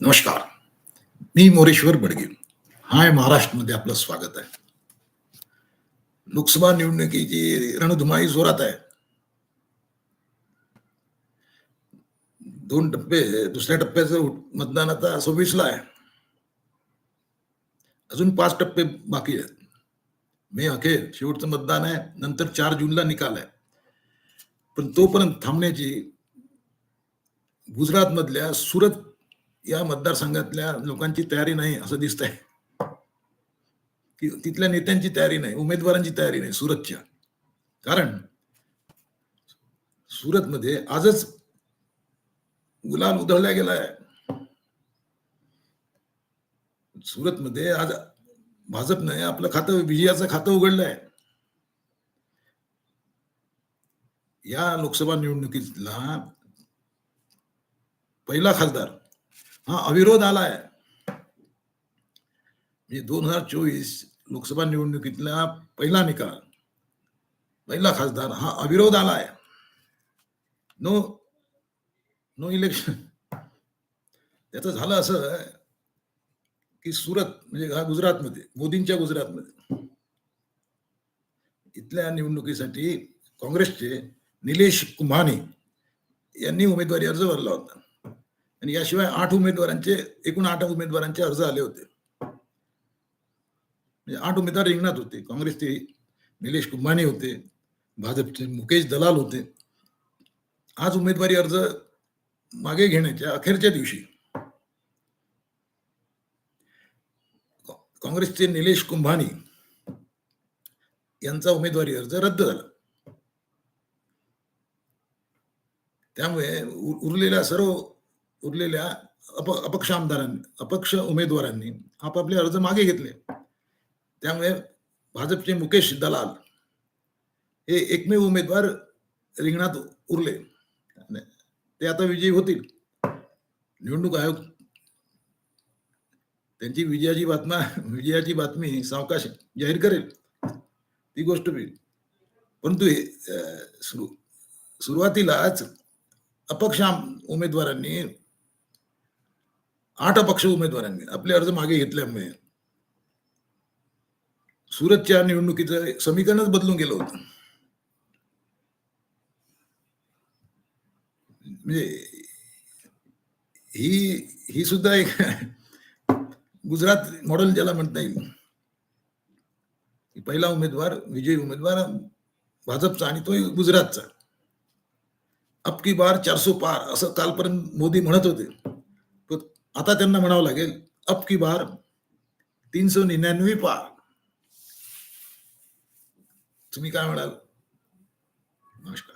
नमस्कार. मी मोरेश्वर बडगे. हाय महाराष्ट्रमध्ये आपलं स्वागत आहे. लोकसभा निवडणुकीची रणधुमाई जोरात आहे. दोन टप्पे दुसऱ्या टप्प्याचं मतदान आता सव्वीसला आहे. अजून पाच टप्पे बाकी आहेत. मे अखेर शेवटचं मतदान आहे नंतर चार जूनला निकाल आहे. पण तोपर्यंत थांबण्याची गुजरात मधल्या सुरत या मतदारसंघातल्या लोकांची तयारी नाही असं दिसतंय. की तिथल्या नेत्यांची तयारी नाही उमेदवारांची तयारी नाही सुरतच्या. कारण सुरतमध्ये आजच गुलाल उधळला गेलाय. सुरतमध्ये आज भाजपने आपलं खातं विजयाचं खातं उघडलंय. या लोकसभा निवडणुकीतला पहिला खासदार हा अविरोध आलाय. म्हणजे दोन हजार चोवीस लोकसभा निवडणुकीतला पहिला निकाल पहिला खासदार हा अविरोध आलाय. नो नो इलेक्शन त्याचं झालं असं की सुरत म्हणजे हा गुजरातमध्ये मोदींच्या गुजरातमध्ये इथल्या निवडणुकीसाठी काँग्रेसचे निलेश कुंभानी यांनी उमेदवारी अर्ज भरला होता. आणि याशिवाय आठ उमेदवारांचे एकूण आठ उमेदवारांचे अर्ज आले होते. म्हणजे आठ उमेदवार रिंगणात होते. काँग्रेसचे निलेश कुंभानी होते भाजपचे मुकेश दलाल होते. आज उमेदवारी अर्ज मागे घेण्याच्या अखेरच्या दिवशी काँग्रेसचे निलेश कुंभानी यांचा उमेदवारी अर्ज रद्द झाला. त्यामुळे उरलेल्या सर्व उरलेल्या अप अपक्ष आमदारांनी अपक्ष उमेदवारांनी आपापले अर्ज मागे घेतले. त्यामुळे भाजपचे मुकेश दलाल हे एकमेव उमेदवार रिंगणात उरले. ते आता विजयी होतील. निवडणूक आयोग त्यांची विजयाची बातम्या विजयाची बातमी सावकाश जाहीर करेल. ती गोष्ट होईल. परंतु हे, सुरू सुरुवातीलाच अपक्ष उमेदवारांनी आठ अपक्ष उमेदवारांनी आपले अर्ज मागे घेतल्यामुळे सुरतच्या निवडणुकीचं समीकरणच बदलून गेलं होतं. म्हणजे ही ही सुद्धा एक गुजरात मॉडेल ज्याला म्हणता येईल. पहिला उमेदवार विजयी उमेदवार भाजपचा आणि तोही गुजरातचा. अबकी बार चारसो पार असं कालपर्यंत मोदी म्हणत होते. आता त्यांना म्हणावं लागेल अप की बार तीन सो निन्यानवे पार. तुम्ही काय म्हणाल? नमस्कार.